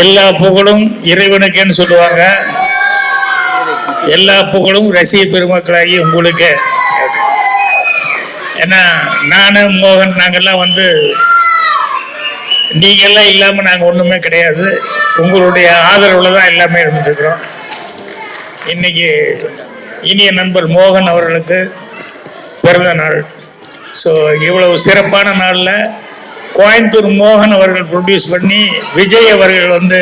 எல்லா புகழும் இறைவனுக்குன்னு சொல்லுவாங்க. எல்லா புகழும் ரசிக பெருமக்களாகி உங்களுக்கு. ஏன்னா நானும் மோகன் நாங்கெல்லாம் வந்து நீங்கள்லாம் இல்லாமல் நாங்கள் ஒன்றுமே கிடையாது. உங்களுடைய ஆதரவில் தான் எல்லாமே இருந்துருக்குறோம். இன்னைக்கு இனிய நண்பர் மோகன் அவர்களுக்கு பிறந்த நாள். ஸோ இவ்வளவு சிறப்பான நாளில் கோயம்புத்தூர் மோகன் அவர்கள் ப்ரொடியூஸ் பண்ணி விஜய் அவர்கள் வந்து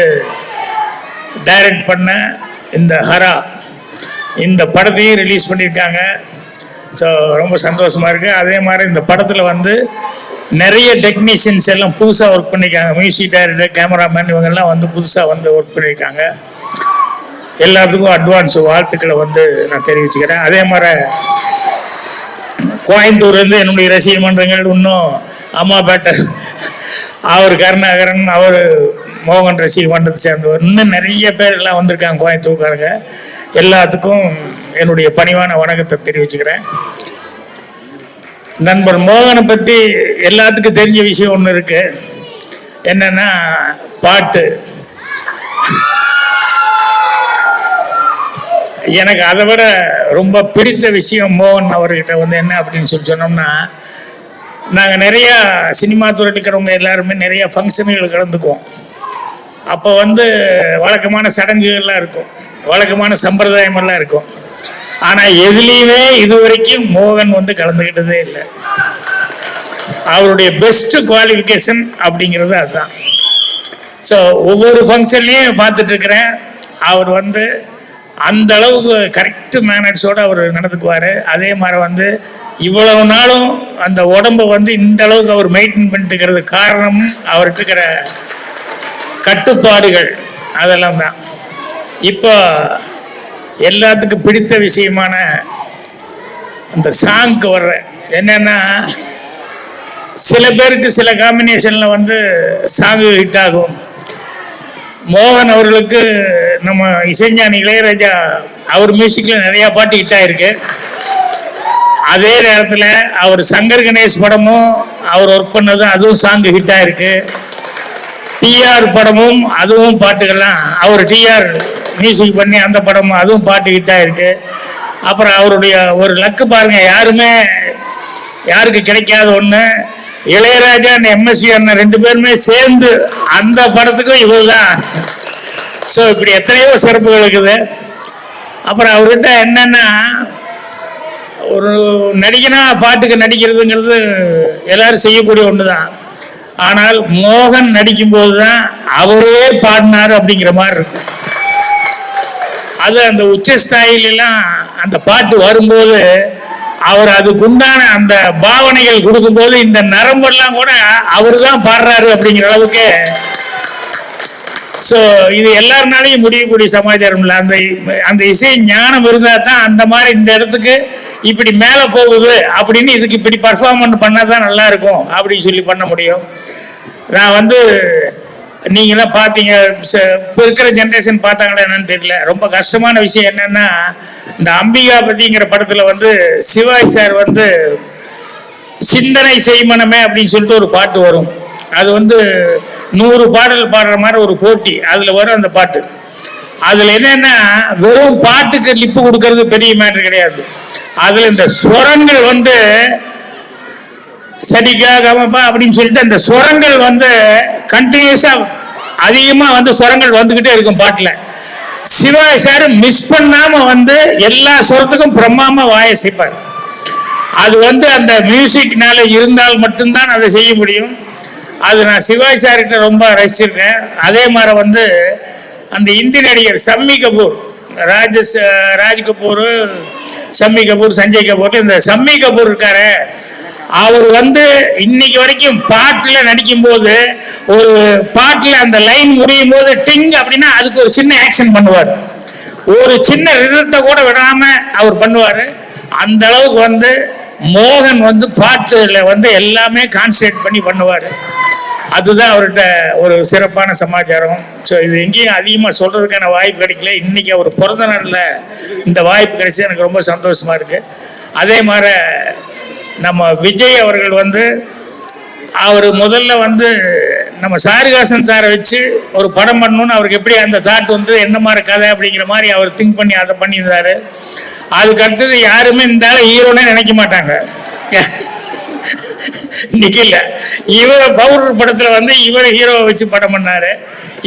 டைரக்ட் பண்ண இந்த ஹரா. இந்த படத்தையும் ரிலீஸ் பண்ணியிருக்காங்க. ஸோ ரொம்ப சந்தோஷமாக இருக்குது அதே மாதிரி இந்த படத்தில் வந்து நிறைய டெக்னீஷியன்ஸ் எல்லாம் புதுசாக ஒர்க் பண்ணியிருக்காங்க. மியூசிக் டைரக்டர் கேமராமேன் இவங்கெல்லாம் வந்து புதுசாக வந்து ஒர்க் பண்ணியிருக்காங்க. எல்லாத்துக்கும் அட்வான்ஸ் வாழ்த்துக்களை வந்து நான் தெரிவிச்சுக்கிறேன். அதே மாதிரி கோயம்புத்தூர்லேருந்து என்னுடைய ரசிக மன்றங்கள் இன்னும் அம்மாபேட்டை அவர் கருணாகரன் அவர் மோகன் ரசிக மன்றத்தை சேர்ந்தவர். இன்னும் நிறைய பேர் எல்லாம் வந்திருக்காங்க கோயம்புத்தூர்காரங்க. எல்லாத்துக்கும் என்னுடைய பணிவான வணக்கத்தை தெரிவிச்சுக்கிறேன். நண்பர் மோகனை பற்றி எல்லாத்துக்கும் தெரிஞ்ச விஷயம் ஒன்று இருக்கு. என்னன்னா பாட்டு. எனக்கு அதை விட ரொம்ப பிடித்த விஷயம் மோகன் அவர்கிட்ட வந்து என்ன அப்படின்னு சொல்லி சொன்னோம்னா நாங்கள் நிறையா சினிமா துறையில் இருக்கிறவங்க எல்லாருமே நிறைய ஃபங்க்ஷன்கள் கலந்துக்குவோம். அப்போ வந்து வழக்கமான சடங்குகள்லாம் இருக்கும். வழக்கமான சம்பிரதாயமெல்லாம் இருக்கும். ஆனால் எதுலேயுமே இது வரைக்கும் மோகன் வந்து கலந்துக்கிட்டதே இல்லை. அவருடைய பெஸ்ட் குவாலிஃபிகேஷன் அப்படிங்கிறது அதுதான். ஸோ ஒவ்வொரு ஃபங்க்ஷன்லேயும் பார்த்துட்டு இருக்கிறேன். அவர் வந்து அந்த அளவுக்கு கரெக்ட் மேனர்ஸோட அவர் நடந்துக்குவார். அதே மாதிரி வந்து இவ்வளவு நாளும் அந்த உடம்பை வந்து இந்த அளவுக்கு அவர் மெயின்டைன் பண்ணிட்டு காரணம் அவர்கிட்ட இருக்கிற கட்டுப்பாடுகள். அதெல்லாம் தான். இப்போ எல்லாத்துக்கும் பிடித்த விஷயமான அந்த சாங்க்கு வர்ற என்னன்னா சில பேருக்கு சில காம்பினேஷனில் வந்து சாங்கு ஹிட் ஆகும். மோகன் அவர்களுக்கு நம்ம இசைஞானி இளையராஜா அவர் மியூசிக்கில் நிறையா பாட்டு ஹிட் ஆயிருக்கு. அதே நேரத்தில் அவர் சங்கர் கணேஷ் படமும் அவர் ஒர்க் பண்ணதும் அதுவும் சாங் ஹிட் ஆயிருக்கு. டிஆர் படமும் அதுவும் பாட்டுகள்லாம் அவர் டிஆர் மியூசிக் பண்ணி அந்த படமும் அதுவும் பாட்டு ஹிட் ஆயிருக்கு. அப்புறம் அவருடைய ஒரு லக்கு பாருங்கள் யாருமே யாருக்கு கிடைக்காத ஒன்று இளையராஜா எம்எஸ்சி அண்ணன் ரெண்டு பேருமே சேர்ந்து அந்த படத்துக்கும் இவர் தான் ஸோ இப்படி எத்தனையோ சிறப்புகள் இருக்குது அப்புறம் அவர்கிட்ட என்னென்னா ஒரு நடிகனா பாட்டுக்கு நடிக்கிறதுங்கிறது எல்லாரும் செய்யக்கூடிய ஒன்று தான் ஆனால் மோகன் நடிக்கும்போது தான் அவரே பாடினார் அப்படிங்கிற மாதிரி இருக்கும் அது அந்த உச்ச ஸ்தாயிலெல்லாம் அந்த பாட்டு வரும்போது அவர் அதுக்கு உண்டான அந்த பாவனைகள் கொடுக்கும்போது இந்த நரம்பெல்லாம் கூட அவர் தான் பாடுறாரு அப்படிங்கிற அளவுக்கு. ஸோ இது எல்லாருனாலையும் முடியக்கூடிய சமாச்சாரம் இல்லை. அந்த அந்த இசை ஞானம் இருந்தால் தான் அந்த மாதிரி இந்த இடத்துக்கு இப்படி மேலே போகுது அப்படின்னு இதுக்கு இப்படி பர்ஃபார்மன்ஸ் பண்ணால் தான் நல்லா இருக்கும் அப்படின்னு சொல்லி பண்ண முடியும். நான் வந்து நீங்களாம் பார்த்தீங்க ச- இப்போ இருக்கிற ஜென்ரேஷன் பார்த்தாங்களா என்னன்னு தெரியல. ரொம்ப கஷ்டமான விஷயம் என்னன்னா இந்த அம்பிகாபதிங்கிற படத்தில் வந்து சிவாய் சார் வந்து சிந்தனை செய்மனமே அப்படின்னு சொல்லிட்டு ஒரு பாட்டு வரும். அது வந்து நூறு பாடல் பாடுற மாதிரி ஒரு போட்டி அதில் வரும் அந்த பாட்டு. அதில் என்னென்னா வெறும் பாட்டுக்கு லிப்பு கொடுக்கறது பெரிய மேட்ரு கிடையாது. அதில் இந்த ஸ்வரங்கள் வந்து சரிகா அப்படின்னு சொல்லிட்டு அந்த ஸ்வரங்கள் வந்து கண்டினியூஸாக அதிகமாக வந்து ஸ்வரங்கள் வந்துக்கிட்டே இருக்கும் பாட்டில். சிவாஜி சார் மிஸ் பண்ணாமல் வந்து எல்லா ஸ்வரத்துக்கும் பிரம்மாம வாயை அது வந்து அந்த மியூசிக்னால இருந்தால் மட்டும்தான் அதை செய்ய முடியும். அது நான் சிவாஜி சார்கிட்ட ரொம்ப ரசிச்சிருக்கேன். அதே மாதிரி வந்து அந்த இந்தி நடிகர் சம்மி கபூர் ராஜஸ் ராஜ் கபூர் சம்மி கபூர் சஞ்சய் கபூர் இந்த சம்மி கபூர் இருக்காரு அவர் வந்து இன்னைக்கு வரைக்கும் பாட்டில் நடிக்கும்போது ஒரு பாட்டில் அந்த லைன் முடியும் போது டிங் அப்படின்னா அதுக்கு ஒரு சின்ன ஆக்ஷன் பண்ணுவார். ஒரு சின்ன ரிதத்தை கூட விடாம அவர் பண்ணுவார். அந்த அளவுக்கு வந்து மோகன் வந்து பாட்டுல வந்து எல்லாமே கான்சன்ட்ரேட் பண்ணி பண்ணுவார். அதுதான் அவர்கிட்ட ஒரு சிறப்பான சமாச்சாரம். ஸோ இது எங்கேயும் அதிகமாக சொல்கிறதுக்கான வாய்ப்பு கிடைக்கல. இன்னைக்கு அவர் பிறந்த நாளில் இந்த வாய்ப்பு கிடைச்சி எனக்கு ரொம்ப சந்தோஷமா இருக்கு. அதே மாதிரி நம்ம விஜய் அவர்கள் வந்து அவர் முதல்ல வந்து நம்ம சாரிகாசன் சாரை வச்சு ஒரு படம் பண்ணணும்னு அவருக்கு எப்படி அந்த தாட் வந்து என்ன மாதிரி கதை அப்படிங்கிற மாதிரி அவர் திங்க் பண்ணி அதை பண்ணியிருந்தாரு. அதுக்கு அடுத்தது யாருமே இந்த ஹீரோனே நினைக்க மாட்டாங்க. நிக்கல. இவர் பவுடர் படத்தில் வந்து இவர் ஹீரோவை வச்சு படம் பண்ணார்.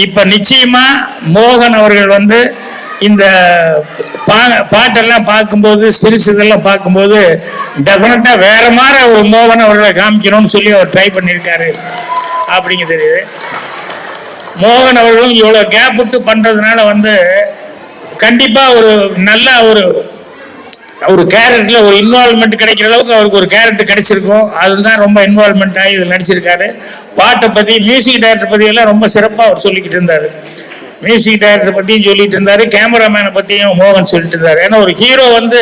இப்போ நிச்சயமாக மோகன் அவர்கள் வந்து இந்த பா- பாட்டெல்லாம் பார்க்கும்போது ஸ்டில்ஸ் இதெல்லாம் பார்க்கும்போது டெஃபினட்டாக வேற மாதிரி ஒரு மோகன் அவர்களை காமிக்கணும்னு சொல்லி அவர் ட்ரை பண்ணியிருக்காரு. அப்படிங்க தெரியுது. மோகன் அவர்களும் இவ்வளோ கேப் விட்டு பண்ணுறதுனால வந்து கண்டிப்பாக ஒரு நல்ல ஒரு ஒரு கேரக்டரில் ஒரு இன்வால்மெண்ட் கிடைக்கிற அளவுக்கு அவருக்கு ஒரு கேரக்டர் கிடைச்சிருக்கும். அதுதான் ரொம்ப இன்வால்மெண்ட் ஆகி இதில் நடிச்சிருக்காரு. பாட்டை பற்றி மியூசிக் டைரக்டர் பற்றியெல்லாம் ரொம்ப சிறப்பாக அவர் சொல்லிக்கிட்டு இருந்தார். மியூசிக் டைரக்டர் பத்தியும் சொல்லிட்டு இருந்தாரு கேமராமேனை பத்தியும் மோகன் சொல்லிட்டு இருந்தாரு. ஏன்னா ஒரு ஹீரோ வந்து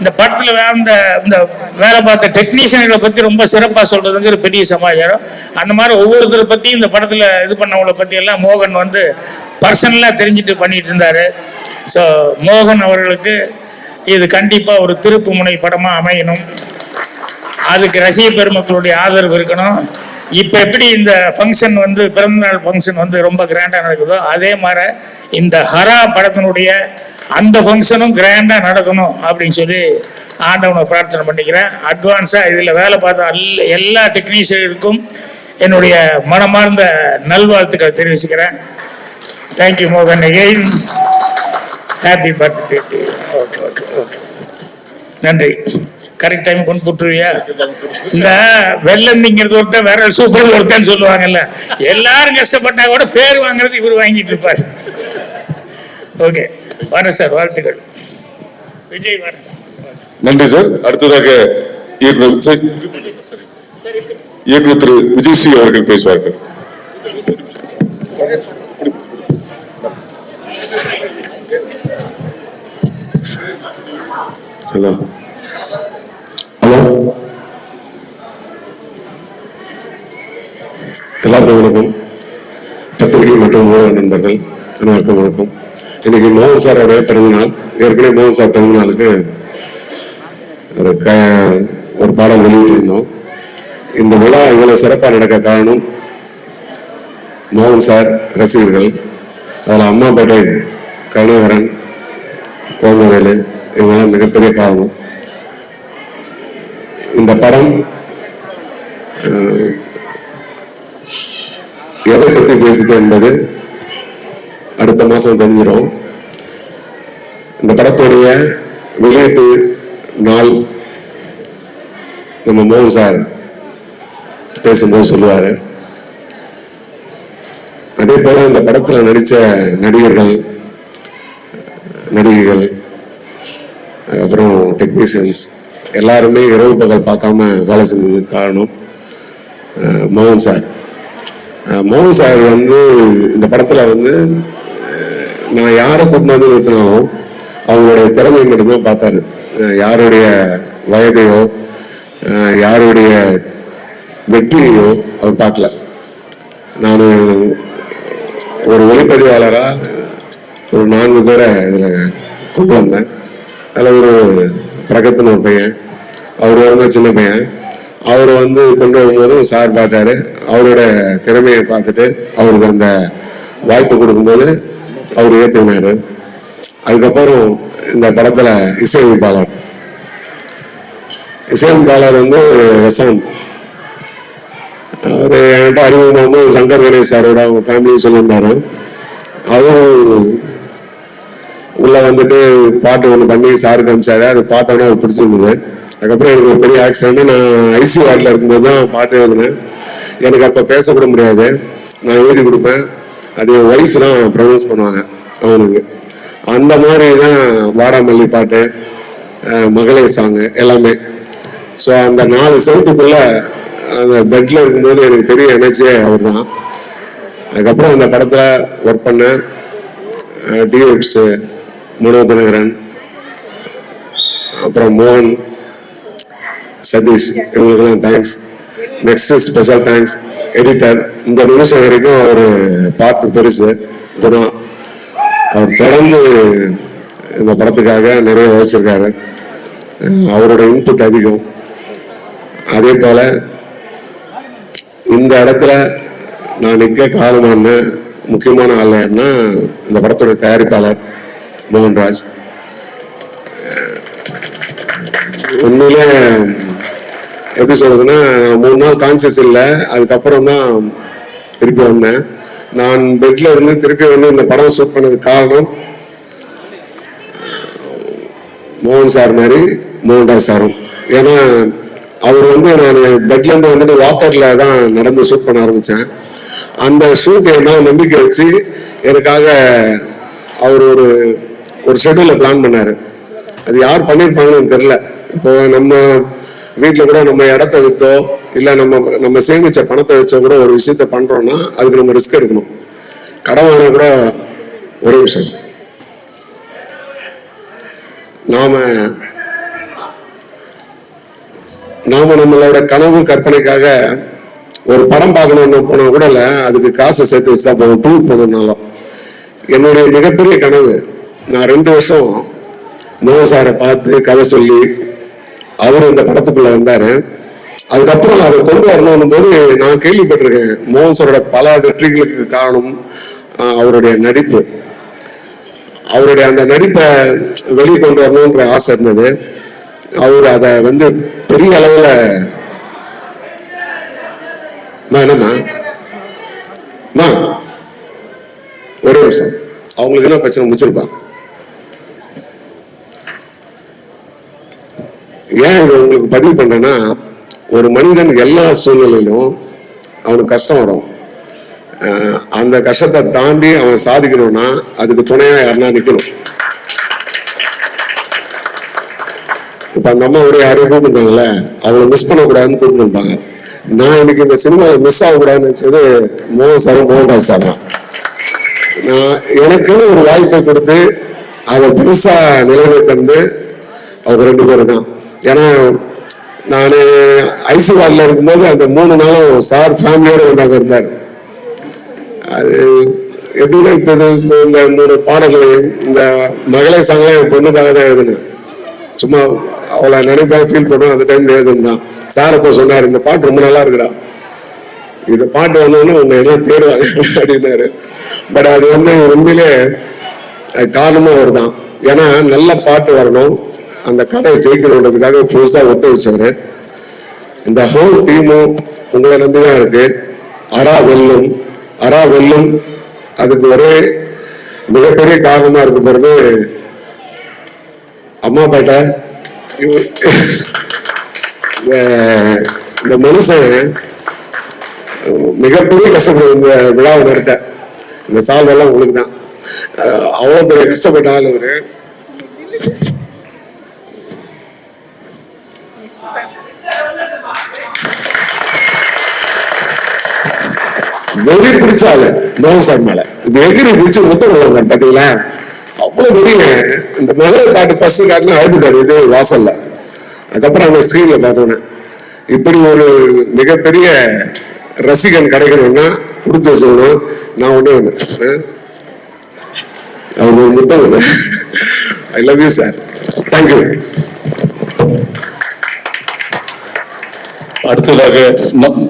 இந்த படத்துல வேந்த இந்த வேலை பார்த்த டெக்னீஷியன்களை பத்தி ரொம்ப சிறப்பா ஒரு பெரிய சமாச்சாரம். அந்த மாதிரி ஒவ்வொருத்தரை பத்தியும் இந்த படத்துல இது பண்ணவங்கள பத்தி எல்லாம் மோகன் வந்து பர்சனலா தெரிஞ்சுட்டு பண்ணிட்டு இருந்தாரு. ஸோ மோகன் அவர்களுக்கு இது கண்டிப்பா ஒரு திருப்பு முனை படமா அமையணும். அதுக்கு ரசிக பெருமக்களுடைய ஆதரவு இருக்கணும். இப்போ எப்படி இந்த ஃபங்க்ஷன் வந்து பிறந்தநாள் ஃபங்க்ஷன் வந்து ரொம்ப கிராண்டாக நடக்குதோ அதே மாதிரி இந்த ஹரா படத்தினுடைய அந்த ஃபங்க்ஷனும் கிராண்டாக நடக்கணும் அப்படின்னு சொல்லி ஆண்டவனை பிரார்த்தனை பண்ணிக்கிறேன். அட்வான்ஸாக இதில் வேலை பார்த்த எல்லா டெக்னீஷியனுக்கும் என்னுடைய மனமார்ந்த நல்வாழ்த்துக்களை தெரிவிச்சுக்கிறேன். தேங்க்யூ மோகன் again happy birthday okay okay okay நன்றி. கரெக்ட் டைம் கொண்டு போட்டுருவியா இந்த வெள்ளந்திங்கிறது ஒருத்தன் வேற சூப்பர் ஒருத்தன் சொல்லுவாங்கல்ல. எல்லாரும் கஷ்டப்பட்டா கூட பேர் வாங்குறது இவர் வாங்கிட்டு இருப்பார். ஓகே வரேன் சார் வாழ்த்துக்கள். விஜய் வரேன் நன்றி சார். அடுத்ததாக இயக்குனர் சார், இயக்குனர் திரு விஜயஸ்ரீ அவர்கள் பேசுவார்கள். ஹலோ. எல்லாருக்கும் வணக்கம் பத்திரிகை மற்றும் ஊடக நண்பர்கள் அனைவருக்கும் வணக்கம். இன்னைக்கு மோகன் சாரோட பிறந்தநாள் ஏற்கனவே மோகன் சார் பிறந்தநாளுக்கு ஒரு க ஒரு பாடம் வெளியிட்டிருந்தோம். இந்த விழா இவ்வளவு சிறப்பாக நடக்க காரணம் மோகன் சார் ரசிகர்கள் அதில் அம்மாப்பேட்டை கருணாகரன் குழந்தைவேலு இவங்கெல்லாம் மிகப்பெரிய காரணம். இந்த படம் எதை பத்தி பேசுது என்பது அடுத்த மாசம் தெரிஞ்சிடும் இந்த படத்துடைய வெளியீட்டு நாள் நம்ம மோகன் சார் பேசும்போது சொல்லுவார். அதே போல இந்த படத்தில் நடித்த நடிகர்கள் நடிகைகள் அப்புறம் டெக்னீஷியன்ஸ் எல்லாருமே இரவு பகல் பார்க்காம வேலை செஞ்சதுக்கு காரணம் மோகன் சார். மோகன் சார் வந்து இந்த படத்துல வந்து நான் யாரை கூட்டினு வந்து நிறுத்தினாலும் அவங்களுடைய திறமை மட்டும்தான் பார்த்தாரு. யாருடைய வயதையோ யாருடைய வெற்றியையோ அவர் பார்க்கல. நான் ஒரு ஒளிப்பதிவாளராக ஒரு நான்கு பேரை இதில் கொண்டு வந்தேன். அதில் ஒரு பிரகத்தின் ஒரு பையன் அவர் ரொம்ப சின்ன பையன். அவர் வந்து கொண்டு வரும்போதும் சார் பார்த்தாரு. அவரோட திறமையை பார்த்துட்டு அவருக்கு அந்த வாய்ப்பு கொடுக்கும்போது அவர் ஏற்றுக்கினாரு அதுக்கப்புறம் இந்த படத்தில் இசையமைப்பாளர். இசையமைப்பாளர் வந்து வசந்த். அவர் என்கிட்ட அறிமுகமாகும்போது சங்கர் கணேஷ் சாரோட அவங்க ஃபேமிலியும் சொல்லியிருந்தாரு. அவரும் உள்ளே வந்துட்டு பாட்டு ஒன்று பண்ணி சாரு காமிச்சாரு அது பார்த்தோன்னே அவர் பிடிச்சிருந்தது. அதுக்கப்புறம் எனக்கு ஒரு பெரிய ஆக்சிடென்ட் நான் ஐசி வார்டில் இருக்கும்போது தான் பாட்டு எழுதினேன். எனக்கு அப்போ பேசக்கூட முடியாது. நான் எழுதி கொடுப்பேன். அது என் ஒய்ஃப் தான் ப்ரொனவுன்ஸ் பண்ணுவாங்க அவனுக்கு. அந்த மாதிரி தான் வாடாமல்லி பாட்டு மகளிர் மகளே சாங்கு எல்லாமே. ஸோ அந்த நாலு செவத்துக்குள்ள அந்த பெட்டில் இருக்கும்போது எனக்கு பெரிய எனர்ஜியே அவர் தான் அதுக்கப்புறம் அந்த படத்தில் ஒர்க் பண்ண டிஎக்ஸ் மனோ தினகரன் அப்புறம் மோகன் சதீஷ் இவங்களுக்கெல்லாம் thanks next special thanks editor இந்த நிமிஷம் வரைக்கும் அவர் பாட்டு பெருசு குணம் அவர் தொடர்ந்து இந்த படத்துக்காக நிறைய உழைச்சிருக்காரு அவரோட இன்புட் அதிகம். அதே போல் இந்த இடத்துல நான் நிற்க காரணமான முக்கியமான ஆள் யாருன்னா இந்த படத்தோட தயாரிப்பாளர் மோகன்ராஜ். உண்மையிலே எப்படி சொல்றதுன்னா நான் மூணு நாள் கான்சியஸ் இல்லை. அதுக்கப்புறம் தான் திருப்பி வந்தேன். நான் பெட்ல இருந்து திருப்பி வந்து இந்த படம் ஷூட் பண்ணதுக்கு காரணம் மோகன் சார் மாதிரி மோகன்ராஜ் சாரும். ஏன்னா அவர் வந்து நான் பெட்ல இருந்து வந்துட்டு வாக்கர்ல தான் நடந்து ஷூட் பண்ண ஆரம்பிச்சேன். அந்த ஷூட் என்ன நம்பிக்கை வச்சு எனக்காக அவர் ஒரு ஒரு ஷெட்யூல பிளான் பண்ணாரு. அது யார் பண்ணியிருப்பாங்கன்னு தெரில இப்போ நம்ம வீட்டில் கூட நம்ம இடத்த விற்றோ இல்லை நம்ம நம்ம சேமிச்ச பணத்தை வச்சோ கூட ஒரு விஷயத்த பண்றோம்னா அதுக்கு நம்ம ரிஸ்க் எடுக்கணும். கடன் வாங்க கூட ஒரே விஷயம். நாம நாம நம்மளோட கனவு கற்பனைக்காக ஒரு படம் பார்க்கணும்னு போனால் கூட இல்லை அதுக்கு காசை சேர்த்து வச்சுதான் போவோம் டூர் போகணும்னாலும். என்னுடைய மிகப்பெரிய கனவு நான் ரெண்டு வருஷம் மோகன் சாரை பார்த்து கதை சொல்லி அவர் இந்த படத்துக்குள்ள வந்தாரு. அதுக்கப்புறம் அதை கொண்டு வரணும் போது நான் கேள்விப்பட்டிருக்கேன். மோகன் சாரோட பல வெற்றிகளுக்கு காரணம் அவருடைய நடிப்பு. அவருடைய அந்த நடிப்பை வெளியே கொண்டு வரணுன்ற ஆசை இருந்தது. அவர் அதை வந்து பெரிய அளவில் என்னம்மா? அம்மா, ஒரே நிமிஷம். அவங்களுக்கு என்ன பிரச்சனை முடிச்சிருப்பான் ஏன் இது உங்களுக்கு பதிவு பண்ணேன்னா ஒரு மனிதன் எல்லா சூழ்நிலையிலும் அவனுக்கு கஷ்டம் வரும். அந்த கஷ்டத்தை தாண்டி அவன் சாதிக்கணும்னா அதுக்கு துணையா யாருன்னா நிற்கணும் இப்போ அந்த அம்மா ஒரே யாரையும் கூப்பிட்டுருந்தாங்கல்ல அவளை மிஸ் பண்ணக்கூடாதுன்னு கூப்பிட்டுருப்பாங்க நான் இன்னைக்கு இந்த சினிமாவில் மிஸ் ஆகக்கூடாதுன்னு நினச்சது மோகன் சாரும் மோகன்தாஸ் சார் தான். நான் எனக்குன்னு ஒரு வாய்ப்பை கொடுத்து அதை பெருசாக நிலைநிறுத்தந்து அவங்க ரெண்டு பேரும் தான் ஏன்னா நான் ஐசி வார்டில் இருக்கும்போது அந்த மூணு நாளும் சார் ஃபேமிலியோடு வந்தாங்க இருந்தார். அது எப்படின்னா இப்போ இது இந்த மூணு பாடல்கள் இந்த மகளிர் சாங்கெல்லாம் என் பொண்ணுக்காக தான் எழுதினேன். சும்மா அவளை நினைப்பேன் ஃபீல் பண்ணுவோம் அந்த டைம் எழுதுந்தான் சார் அப்போ சொன்னார் இந்த பாட்டு ரொம்ப நல்லா இருக்குடா. இந்த பாட்டு வந்தோடனே உன்னை எல்லாம் தேடுவாங்க அப்படின்னாரு. பட் அது வந்து உண்மையிலே அது காரணமும் அவர் தான் ஏன்னா நல்ல பாட்டு வரணும். அந்த கதையை ஜெயிக்கணுன்றதுக்காக புதுசாக ஒத்துழைச்சவர். இந்த ஹோல் டீமும் உங்களை நம்பி தான் இருக்கு. அரா வெல்லும் அரா வெல்லும். அதுக்கு ஒரே மிகப்பெரிய காரணமாக இருக்க போகிறது அம்மாப்பேட்டை இவ- இந்த- இந்த மனுஷன் மிகப்பெரிய கஷ்டப்படும் இந்த விழாவை நடத்த இந்த சால்வெல்லாம் உங்களுக்கு தான் அவ்வளோ பெரிய கஷ்டப்பட்ட ஆள் வெறி பிடிச்ச ஆளு மோகன் சார் மேல. இப்ப பிடிச்சு முத்தம் கொடுங்க பாத்தீங்களா? அவ்வளவு வெறிய இந்த முதல் பாட்டு ஃபர்ஸ்ட் காட்டுல அழுதுட்டாரு இதே வாசல்ல. அதுக்கப்புறம் அந்த ஸ்கிரீன்ல பார்த்தோன்னே. இப்படி ஒரு மிகப்பெரிய ரசிகன் கிடைக்கணும்னா கொடுத்து சொல்லணும் நான் ஒண்ணு ஒண்ணு. அவர் ஒரு முத்தம் I love you sir thank you அடுத்ததாக நம்-